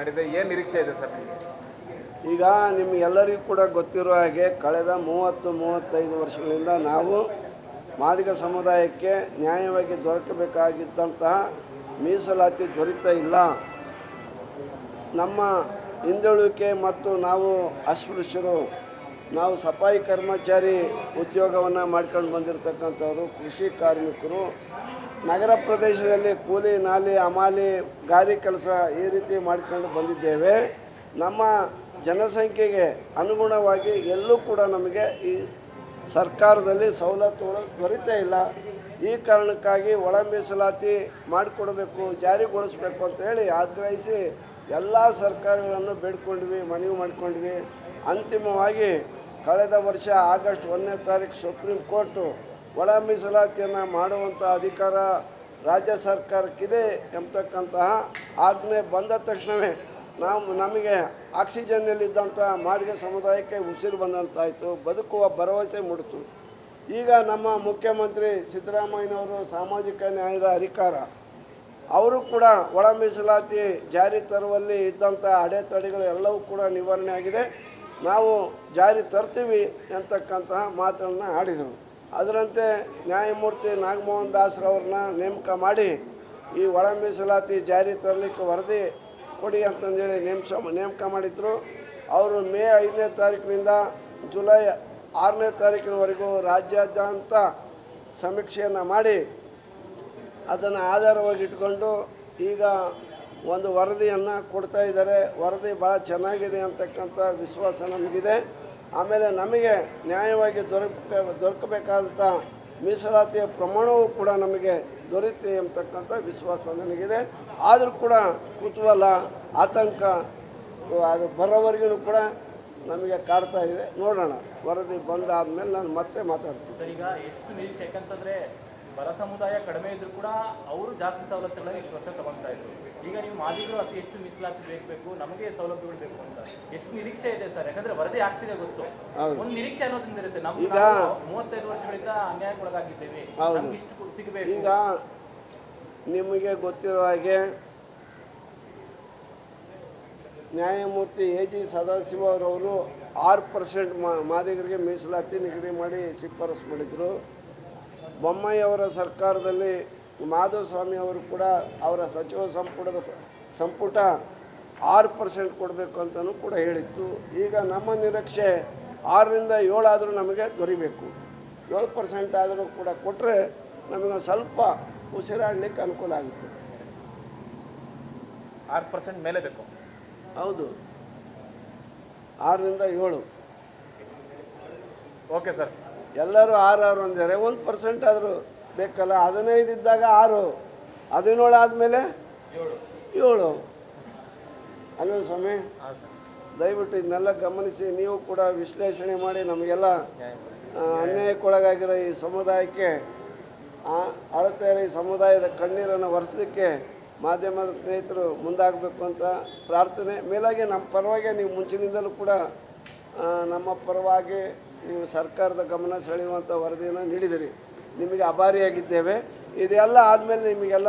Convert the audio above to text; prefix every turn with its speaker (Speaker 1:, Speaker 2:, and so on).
Speaker 1: ನಡೆದಿದೆ ಏನು ನಿರೀಕ್ಷೆ ಇದೆ ಸರ್
Speaker 2: ಈಗ ನಿಮಗೆಲ್ಲರಿಗೂ ಕೂಡ ಗೊತ್ತಿರುವ ಹಾಗೆ ಕಳೆದ ಮೂವತ್ತು, ಮೂವತ್ತೈದು ವರ್ಷಗಳಿಂದ ನಾವು ಮಾದಿಗ ಸಮುದಾಯಕ್ಕೆ ನ್ಯಾಯವಾಗಿ ದೊರಕಬೇಕಾಗಿದ್ದಂತಹ ಮೀಸಲಾತಿ ದೊರೀತಾ ಇಲ್ಲ. ನಮ್ಮ ಹಿಂದುಳುವಿಕೆ ಮತ್ತು ನಾವು ಅಸ್ಪೃಶ್ಯರು ನಾವು ಸಫಾಯಿ ಕರ್ಮಚಾರಿ ಉದ್ಯೋಗವನ್ನು ಮಾಡ್ಕೊಂಡು ಬಂದಿರತಕ್ಕಂಥವ್ರು, ಕೃಷಿ ಕಾರ್ಮಿಕರು, ನಗರ ಪ್ರದೇಶದಲ್ಲಿ ಕೂಲಿ, ನಾಲಿ, ಅಮಾಲಿ ಗಾರಿ ಕೆಲಸ ಈ ರೀತಿ ಮಾಡ್ಕೊಂಡು ಬಂದಿದ್ದೇವೆ. ನಮ್ಮ ಜನಸಂಖ್ಯೆಗೆ ಅನುಗುಣವಾಗಿ ಎಲ್ಲೂ ಕೂಡ ನಮಗೆ ಈ ಸರ್ಕಾರದಲ್ಲಿ ಸವಲತ್ತುಗಳು ದೊರೀತಾ ಇಲ್ಲ. ಈ ಕಾರಣಕ್ಕಾಗಿ ಒಳ ಮೀಸಲಾತಿ ಮಾಡಿಕೊಡಬೇಕು, ಜಾರಿಗೊಳಿಸ್ಬೇಕು ಅಂತ ಹೇಳಿ ಆಗ್ರಹಿಸಿ ಎಲ್ಲ ಸರ್ಕಾರಗಳನ್ನು ಬೇಡ್ಕೊಂಡ್ವಿ, ಮನವಿ ಮಾಡಿಕೊಂಡ್ವಿ. ಅಂತಿಮವಾಗಿ ಕಳೆದ ವರ್ಷ ಆಗಸ್ಟ್ ಒಂದನೇ ತಾರೀಕು ಸುಪ್ರೀಂ ಕೋರ್ಟು ಒಳ ಮೀಸಲಾತಿಯನ್ನು ಮಾಡುವಂಥ ಅಧಿಕಾರ ರಾಜ್ಯ ಸರ್ಕಾರಕ್ಕಿದೆ ಎಂಬತಕ್ಕಂತಹ ಆಜ್ಞೆ ಬಂದ ತಕ್ಷಣವೇ ನಾವು ನಮಗೆ ಆಕ್ಸಿಜನ್ನಲ್ಲಿದ್ದಂಥ ಮಾದಿಗ ಸಮುದಾಯಕ್ಕೆ ಉಸಿರು ಬಂದಂತಾಯಿತು, ಬದುಕುವ ಭರವಸೆ ಮೂಡಿತು. ಈಗ ನಮ್ಮ ಮುಖ್ಯಮಂತ್ರಿ ಸಿದ್ದರಾಮಯ್ಯನವರು ಸಾಮಾಜಿಕ ನ್ಯಾಯದ ಅಧಿಕಾರ, ಅವರು ಕೂಡ ಒಳ ಮೀಸಲಾತಿ ಜಾರಿ ತರುವಲ್ಲಿ ಇದ್ದಂಥ ಅಡೆತಡೆಗಳು ಎಲ್ಲವೂ ಕೂಡ ನಿವಾರಣೆ ಆಗಿದೆ ನಾವು ಜಾರಿ ತರ್ತೀವಿ ಅಂತಕ್ಕಂತಹ ಮಾತನ್ನು ಆಡಿದರು ಅದರಂತೆ ನ್ಯಾಯಮೂರ್ತಿ ನಾಗಮೋಹನ್ ದಾಸ್ರವ್ರನ್ನ ನೇಮಕ ಮಾಡಿ ಈ ಒಳ ಮೀಸಲಾತಿ ಜಾರಿ ತರಲಿಕ್ಕೆ ವರದಿ ಕೊಡಿ ಅಂತಂದೇಳಿ ನೇಮಸ ನೇಮಕ ಮಾಡಿದ್ರು. ಅವರು ಮೇ ಐದನೇ ತಾರೀಕಿನಿಂದ ಜುಲೈ ಆರನೇ ತಾರೀಕಿನವರೆಗೂ ರಾಜ್ಯಾದ್ಯಂತ ಸಮೀಕ್ಷೆಯನ್ನು ಮಾಡಿ ಅದನ್ನು ಆಧಾರವಾಗಿ ಇಟ್ಕೊಂಡು ಈಗ ಒಂದು ವರದಿಯನ್ನು ಕೊಡ್ತಾ ಇದ್ದಾರೆ. ವರದಿ ಭಾಳ ಚೆನ್ನಾಗಿದೆ ಅಂತಕ್ಕಂಥ ವಿಶ್ವಾಸ ನಮಗಿದೆ. ಆಮೇಲೆ ನಮಗೆ ನ್ಯಾಯವಾಗಿ ದೊರಕ ದೊರಕಬೇಕಾದಂಥ ಮೀಸಲಾತಿಯ ಪ್ರಮಾಣವೂ ಕೂಡ ನಮಗೆ ದೊರೆಯುತ್ತೆ ಎಂಬತಕ್ಕಂಥ ವಿಶ್ವಾಸ ನನಗಿದೆ. ಆದರೂ ಕೂಡ ಕುತೂಹಲ ಆತಂಕ, ಅದು ಬರೋವರೆಗೂ ಕೂಡ ನಮಗೆ ಕಾಡ್ತಾ ಇದೆ. ನೋಡೋಣ, ವರದಿ ಬಂದಾದ ಮೇಲೆ ನಾನು ಮತ್ತೆ ಮಾತಾಡ್ತೀನಿ.
Speaker 3: ಬರ ಸಮುದಾಯ ಕಡಿಮೆ ಇದ್ರು ಕೂಡ ಅವರು ಜಾಸ್ತಿ ಸವಲತ್ತುಗಳನ್ನ ಇಷ್ಟು ವರ್ಷ ತಗೊಳ್ತಾ ಇದ್ರು. ಈಗ ನೀವು ಮಾದಿಗರು ಅತಿ ಹೆಚ್ಚು ಮೀಸಲಾತಿ ಬೇಕು ನಮಗೆ ಸೌಲಭ್ಯಗಳು ಬೇಕು ಅಂತ. ಎಷ್ಟು ನಿರೀಕ್ಷೆ ಇದೆ ಸರ್? ಯಾಕಂದ್ರೆ ವರದಿ ಆಗ್ತಿದೆ ಗೊತ್ತು. ಒಂದು ನಿರೀಕ್ಷೆ ಅನ್ನೋದ್ರಿಂದ ಇರುತ್ತೆ. ನಮ್ಗೆ ಮೂವತ್ತೈದು ವರ್ಷಗಳಿಂದ ಅನ್ಯಾಯಕ್ಕೊಳಗಾಗಿದ್ದೇವೆ. ನಮ್ಗೆ ಇಷ್ಟು ಸಿಗಬೇಕು.
Speaker 2: ಈಗ ನಿಮಗೆ ಗೊತ್ತಿರೋ ಹಾಗೆ ನ್ಯಾಯಮೂರ್ತಿ ಎ ಜಿ ಸದಾಶಿವ ಅವರವರು ಆರು ಪರ್ಸೆಂಟ್ ಮಾದಿಗರಿಗೆ ಮೀಸಲಾತಿ ನಿಗದಿ ಮಾಡಿ ಶಿಫಾರಸು ಮಾಡಿದರು. ಬೊಮ್ಮಾಯಿ ಅವರ ಸರ್ಕಾರದಲ್ಲಿ ಮಾಧವಸ್ವಾಮಿ ಅವರು ಕೂಡ ಅವರ ಸಚಿವ ಸಂಪುಟದ ಸಂಪುಟ ಆರು ಪರ್ಸೆಂಟ್ ಕೊಡಬೇಕು ಅಂತಲೂ ಕೂಡ ಹೇಳಿತ್ತು. ಈಗ ನಮ್ಮ ನಿರೀಕ್ಷೆ ಆರರಿಂದ ಏಳಾದರೂ ನಮಗೆ ದೊರಿಬೇಕು. ಏಳು ಪರ್ಸೆಂಟ್ ಆದರೂ ಕೂಡ ಕೊಟ್ಟರೆ ನಮಗೆ ಸ್ವಲ್ಪ ಉಸಿರಾಡಲಿಕ್ಕೆ ಅನುಕೂಲ ಆಗುತ್ತೆ.
Speaker 1: ಆರು ಪರ್ಸೆಂಟ್ ಮೇಲೆ ಬೇಕು.
Speaker 2: ಹೌದು. ಆರರಿಂದ ಏಳು.
Speaker 1: Okay sir.
Speaker 2: ಎಲ್ಲರೂ ಆರು ಆರು ಅಂದರೆ ಒಂದು ಪರ್ಸೆಂಟ್ ಆದರೂ ಬೇಕಲ್ಲ ಹದಿನೈದು ಇದ್ದಾಗ ಆರು ಹದಿನೇಳು ಆದಮೇಲೆ ಏಳು. ಅಲ್ವೇ ಸ್ವಾಮಿ? ದಯವಿಟ್ಟು ಇದನ್ನೆಲ್ಲ ಗಮನಿಸಿ ನೀವು ಕೂಡ ವಿಶ್ಲೇಷಣೆ ಮಾಡಿ ನಮಗೆಲ್ಲ ಅನ್ಯಾಯಕ್ಕೊಳಗಾಗಿರೋ ಈ ಸಮುದಾಯಕ್ಕೆ ಅಳತೆ ಈ ಸಮುದಾಯದ ಕಣ್ಣೀರನ್ನು ಒರೆಸಲಿಕ್ಕೆ ಮಾಧ್ಯಮದ ಸ್ನೇಹಿತರು ಮುಂದಾಗಬೇಕು ಅಂತ ಪ್ರಾರ್ಥನೆ. ಮೇಲಾಗಿ ನಮ್ಮ ಪರವಾಗಿ ನೀವು ಮುಂಚಿನಿಂದಲೂ ಕೂಡ ನಮ್ಮ ಪರವಾಗಿ ನೀವು ಸರ್ಕಾರದ ಗಮನ ಸೆಳೆಯುವಂಥ ವರದಿಯನ್ನು ನೀಡಿದಿರಿ. ನಿಮಗೆ ಅಭಾರಿಯಾಗಿದ್ದೇವೆ. ಇದೆಲ್ಲ ಆದಮೇಲೆ ನಿಮಗೆಲ್ಲ